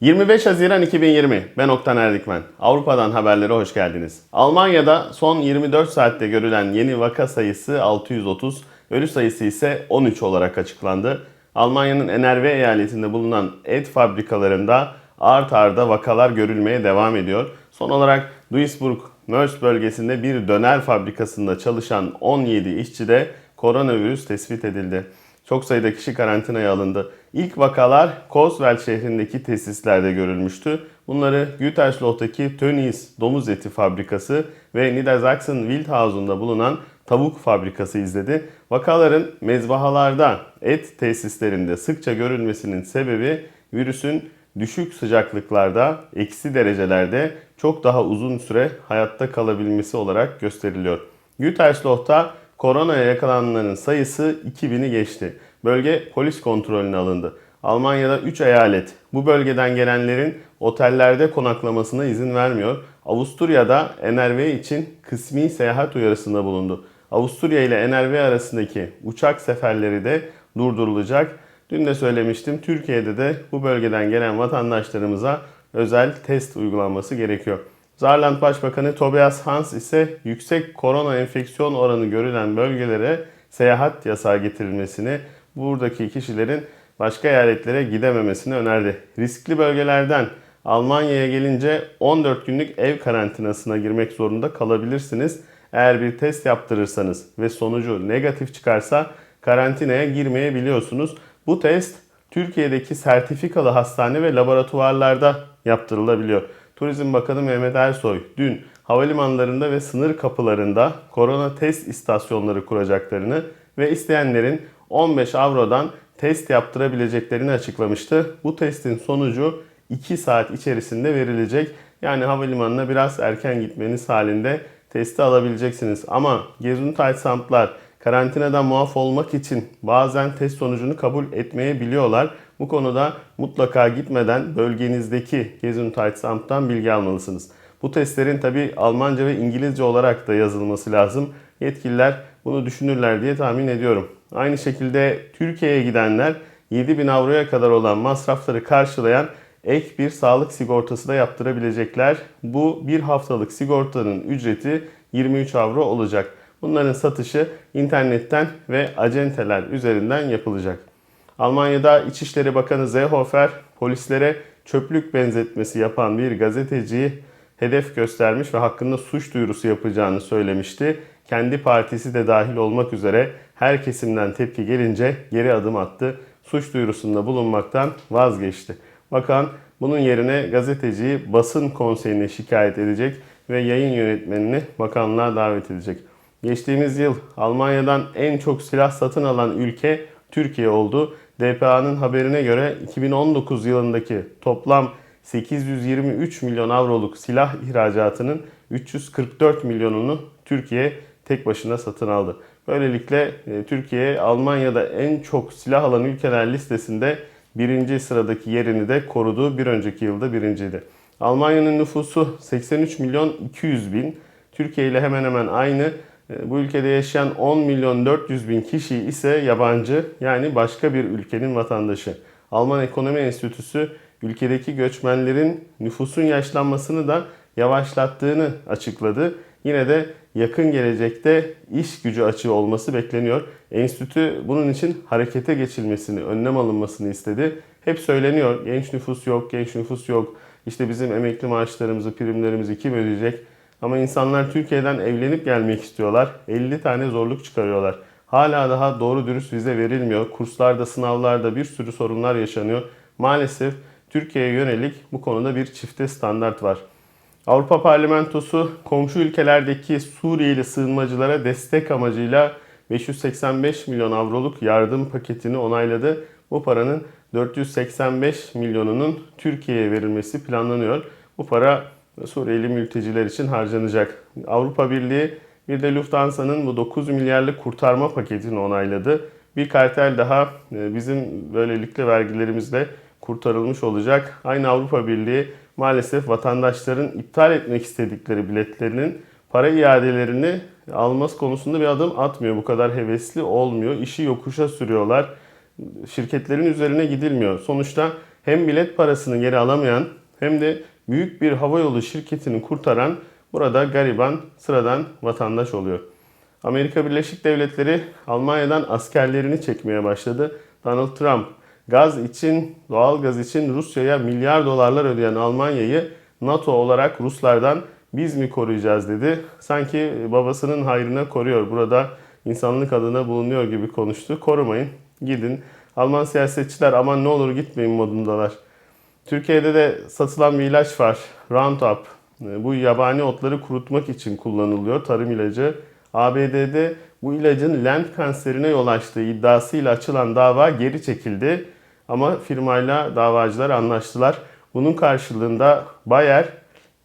25 Haziran 2020. Ben Oktan Erdikmen. Avrupa'dan haberlere hoş geldiniz. Almanya'da son 24 saatte görülen yeni vaka sayısı 630, ölü sayısı ise 13 olarak açıklandı. Almanya'nın Enerve eyaletinde bulunan et fabrikalarında art arda vakalar görülmeye devam ediyor. Son olarak Duisburg, Mörs bölgesinde bir döner fabrikasında çalışan 17 işçi de koronavirüs tespit edildi. Çok sayıda kişi karantinaya alındı. İlk vakalar Coeswell şehrindeki tesislerde görülmüştü. Bunları Gütersloh'taki Tönnies domuz eti fabrikası ve Niedersachsen Wildhausen'da bulunan tavuk fabrikası izledi. Vakaların mezbahalarda, et tesislerinde sıkça görülmesinin sebebi virüsün düşük sıcaklıklarda, eksi derecelerde çok daha uzun süre hayatta kalabilmesi olarak gösteriliyor. Gütersloh'ta koronaya yakalananların sayısı 2000'i geçti. Bölge polis kontrolüne alındı. Almanya'da 3 eyalet bu bölgeden gelenlerin otellerde konaklamasına izin vermiyor. Avusturya'da NRV için kısmi seyahat uyarısında bulundu. Avusturya ile NRV arasındaki uçak seferleri de durdurulacak. Dün de söylemiştim Türkiye'de de bu bölgeden gelen vatandaşlarımıza özel test uygulanması gerekiyor. Saarland Başbakanı Tobias Hans ise yüksek korona enfeksiyon oranı görülen bölgelere seyahat yasağı getirilmesini, buradaki kişilerin başka eyaletlere gidememesini önerdi. Riskli bölgelerden Almanya'ya gelince 14 günlük ev karantinasına girmek zorunda kalabilirsiniz. Eğer bir test yaptırırsanız ve sonucu negatif çıkarsa karantinaya girmeyebiliyorsunuz. Bu test Türkiye'deki sertifikalı hastane ve laboratuvarlarda yaptırılabiliyor. Turizm Bakanı Mehmet Ersoy dün havalimanlarında ve sınır kapılarında korona test istasyonları kuracaklarını ve isteyenlerin 15 avrodan test yaptırabileceklerini açıklamıştı. Bu testin sonucu 2 saat içerisinde verilecek. Yani havalimanına biraz erken gitmeniz halinde testi alabileceksiniz. Ama Gesundheitsamtlar karantinadan muaf olmak için bazen test sonucunu kabul etmeyebiliyorlar. Bu konuda mutlaka gitmeden bölgenizdeki Gesundheitsamt'tan bilgi almalısınız. Bu testlerin tabi Almanca ve İngilizce olarak da yazılması lazım. Yetkililer bunu düşünürler diye tahmin ediyorum. Aynı şekilde Türkiye'ye gidenler 7000 avroya kadar olan masrafları karşılayan ek bir sağlık sigortası da yaptırabilecekler. Bu bir haftalık sigortanın ücreti 23 avro olacak. Bunların satışı internetten ve acenteler üzerinden yapılacak. Almanya'da İçişleri Bakanı Seehofer polislere çöplük benzetmesi yapan bir gazeteciyi hedef göstermiş ve hakkında suç duyurusu yapacağını söylemişti. Kendi partisi de dahil olmak üzere her kesimden tepki gelince geri adım attı. Suç duyurusunda bulunmaktan vazgeçti. Bakan bunun yerine gazeteciyi basın konseyine şikayet edecek ve yayın yönetmenini bakanlığa davet edecek. Geçtiğimiz yıl Almanya'dan en çok silah satın alan ülke Türkiye oldu. DPA'nın haberine göre 2019 yılındaki toplam 823 milyon avroluk silah ihracatının 344 milyonunu Türkiye tek başına satın aldı. Böylelikle e, Türkiye Almanya'da en çok silah alan ülkeler listesinde birinci sıradaki yerini de korudu. Bir önceki yılda birinciydi. Almanya'nın nüfusu 83 milyon 200 bin. Türkiye ile hemen hemen aynı. E, Bu ülkede yaşayan 10 milyon 400 bin kişi ise yabancı yani başka bir ülkenin vatandaşı. Alman Ekonomi Enstitüsü ülkedeki göçmenlerin nüfusun yaşlanmasını da yavaşlattığını açıkladı. Yine de yakın gelecekte iş gücü açığı olması bekleniyor. Enstitü bunun için harekete geçilmesini, önlem alınmasını istedi. Hep söyleniyor genç nüfus yok, genç nüfus yok. İşte bizim emekli maaşlarımızı, primlerimizi kim ödeyecek? Ama insanlar Türkiye'den evlenip gelmek istiyorlar. 50 tane zorluk çıkarıyorlar. Hala daha doğru dürüst vize verilmiyor. Kurslarda, sınavlarda bir sürü sorunlar yaşanıyor. Maalesef Türkiye'ye yönelik bu konuda bir çifte standart var. Avrupa Parlamentosu komşu ülkelerdeki Suriyeli sığınmacılara destek amacıyla 585 milyon avroluk yardım paketini onayladı. Bu paranın 485 milyonunun Türkiye'ye verilmesi planlanıyor. Bu para Suriyeli mülteciler için harcanacak. Avrupa Birliği bir de Lufthansa'nın bu 9 milyarlık kurtarma paketini onayladı. Bir kartel daha e, bizim böylelikle vergilerimizle kurtarılmış olacak. Aynı Avrupa Birliği maalesef vatandaşların iptal etmek istedikleri biletlerinin para iadelerini alması konusunda bir adım atmıyor. Bu kadar hevesli olmuyor. İşi yokuşa sürüyorlar. Şirketlerin üzerine gidilmiyor. Sonuçta hem bilet parasını geri alamayan hem de büyük bir havayolu şirketini kurtaran burada gariban, sıradan vatandaş oluyor. Amerika Birleşik Devletleri Almanya'dan askerlerini çekmeye başladı. Donald Trump gaz için, doğal gaz için Rusya'ya milyar dolarlar ödeyen Almanya'yı NATO olarak Ruslardan biz mi koruyacağız dedi. Sanki babasının hayrına koruyor. Burada insanlık adına bulunuyor gibi konuştu. Korumayın, gidin. Alman siyasetçiler aman ne olur gitmeyin modundalar. Türkiye'de de satılan bir ilaç var. Roundup. Bu yabani otları kurutmak için kullanılıyor. Tarım ilacı. ABD'de bu ilacın lent kanserine yol açtığı iddiasıyla açılan dava geri çekildi. Ama firmayla davacılar anlaştılar. Bunun karşılığında Bayer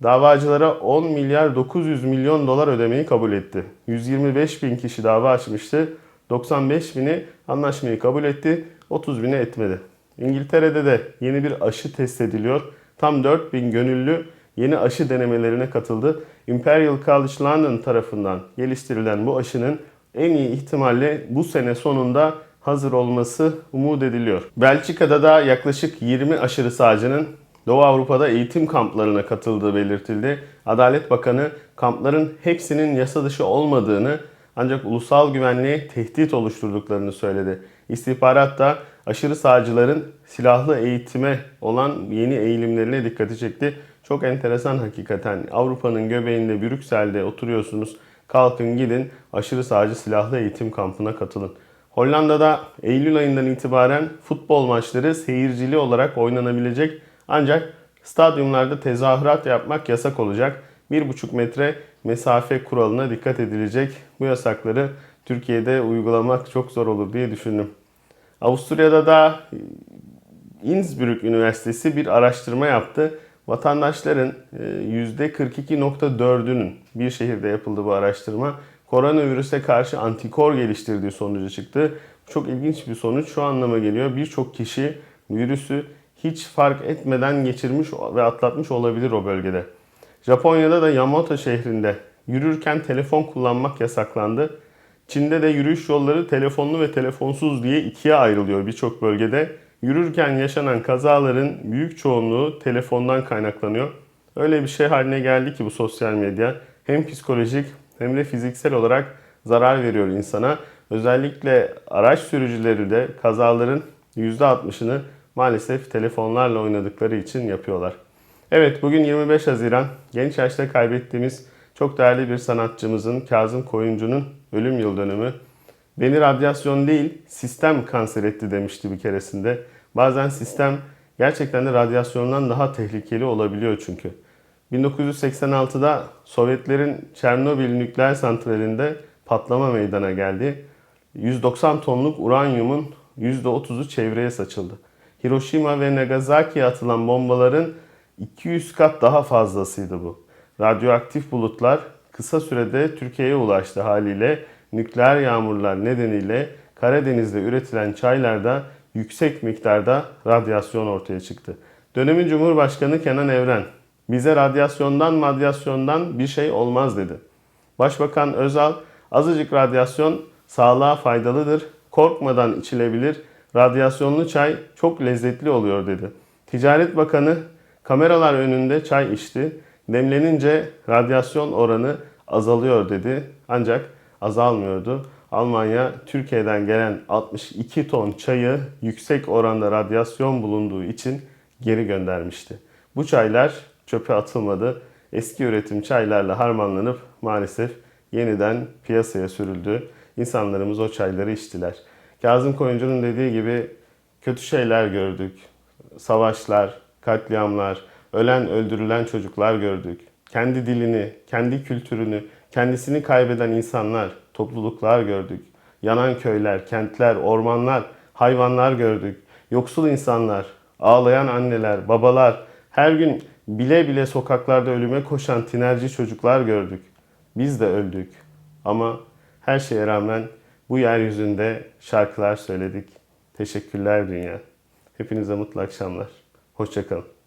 davacılara 10 milyar 900 milyon dolar ödemeyi kabul etti. 125 bin kişi dava açmıştı. 95 bini anlaşmayı kabul etti. 30 bini etmedi. İngiltere'de de yeni bir aşı test ediliyor. Tam 4 bin gönüllü yeni aşı denemelerine katıldı. Imperial College London tarafından geliştirilen bu aşının en iyi ihtimalle bu sene sonunda hazır olması umut ediliyor. Belçika'da da yaklaşık 20 aşırı sağcının Doğu Avrupa'da eğitim kamplarına katıldığı belirtildi. Adalet Bakanı kampların hepsinin yasa dışı olmadığını ancak ulusal güvenliğe tehdit oluşturduklarını söyledi. İstihbarat da aşırı sağcıların silahlı eğitime olan yeni eğilimlerine dikkati çekti. Çok enteresan hakikaten. Avrupa'nın göbeğinde Brüksel'de oturuyorsunuz. Kalkın gidin aşırı sağcı silahlı eğitim kampına katılın. Hollanda'da Eylül ayından itibaren futbol maçları seyircili olarak oynanabilecek ancak stadyumlarda tezahürat yapmak yasak olacak. 1,5 metre mesafe kuralına dikkat edilecek. Bu yasakları Türkiye'de uygulamak çok zor olur diye düşündüm. Avusturya'da da Innsbruck Üniversitesi bir araştırma yaptı. Vatandaşların %42.4'ünün bir şehirde yapıldı bu araştırma. Koronavirüse karşı antikor geliştirdiği sonucu çıktı. Çok ilginç bir sonuç şu anlama geliyor. Birçok kişi virüsü hiç fark etmeden geçirmiş ve atlatmış olabilir o bölgede. Japonya'da da Yamato şehrinde yürürken telefon kullanmak yasaklandı. Çin'de de yürüyüş yolları telefonlu ve telefonsuz diye ikiye ayrılıyor birçok bölgede. Yürürken yaşanan kazaların büyük çoğunluğu telefondan kaynaklanıyor. Öyle bir şey haline geldi ki bu sosyal medya hem psikolojik hem de fiziksel olarak zarar veriyor insana. Özellikle araç sürücüleri de kazaların %60'ını maalesef telefonlarla oynadıkları için yapıyorlar. Evet bugün 25 Haziran genç yaşta kaybettiğimiz çok değerli bir sanatçımızın Kazım Koyuncu'nun ölüm yıl dönümü. Beni radyasyon değil sistem kanser etti demişti bir keresinde. Bazen sistem gerçekten de radyasyondan daha tehlikeli olabiliyor çünkü. 1986'da Sovyetlerin Çernobil nükleer santralinde patlama meydana geldi. 190 tonluk uranyumun %30'u çevreye saçıldı. Hiroşima ve Nagasaki'ye atılan bombaların 200 kat daha fazlasıydı bu. Radyoaktif bulutlar kısa sürede Türkiye'ye ulaştı haliyle nükleer yağmurlar nedeniyle Karadeniz'de üretilen çaylarda yüksek miktarda radyasyon ortaya çıktı. Dönemin Cumhurbaşkanı Kenan Evren bize radyasyondan madyasyondan bir şey olmaz dedi. Başbakan Özal azıcık radyasyon sağlığa faydalıdır, korkmadan içilebilir, radyasyonlu çay çok lezzetli oluyor dedi. Ticaret Bakanı kameralar önünde çay içti. Demlenince radyasyon oranı azalıyor dedi. Ancak azalmıyordu. Almanya Türkiye'den gelen 62 ton çayı yüksek oranda radyasyon bulunduğu için geri göndermişti. Bu çaylar çöpe atılmadı. Eski üretim çaylarla harmanlanıp maalesef yeniden piyasaya sürüldü. İnsanlarımız o çayları içtiler. Kazım Koyuncu'nun dediği gibi kötü şeyler gördük. Savaşlar, katliamlar, ölen öldürülen çocuklar gördük. Kendi dilini, kendi kültürünü, kendisini kaybeden insanlar, topluluklar gördük. Yanan köyler, kentler, ormanlar, hayvanlar gördük. Yoksul insanlar, ağlayan anneler, babalar, her gün bile bile sokaklarda ölüme koşan tinerci çocuklar gördük. Biz de öldük. Ama her şeye rağmen bu yeryüzünde şarkılar söyledik. Teşekkürler dünya. Hepinize mutlu akşamlar. Hoşçakalın.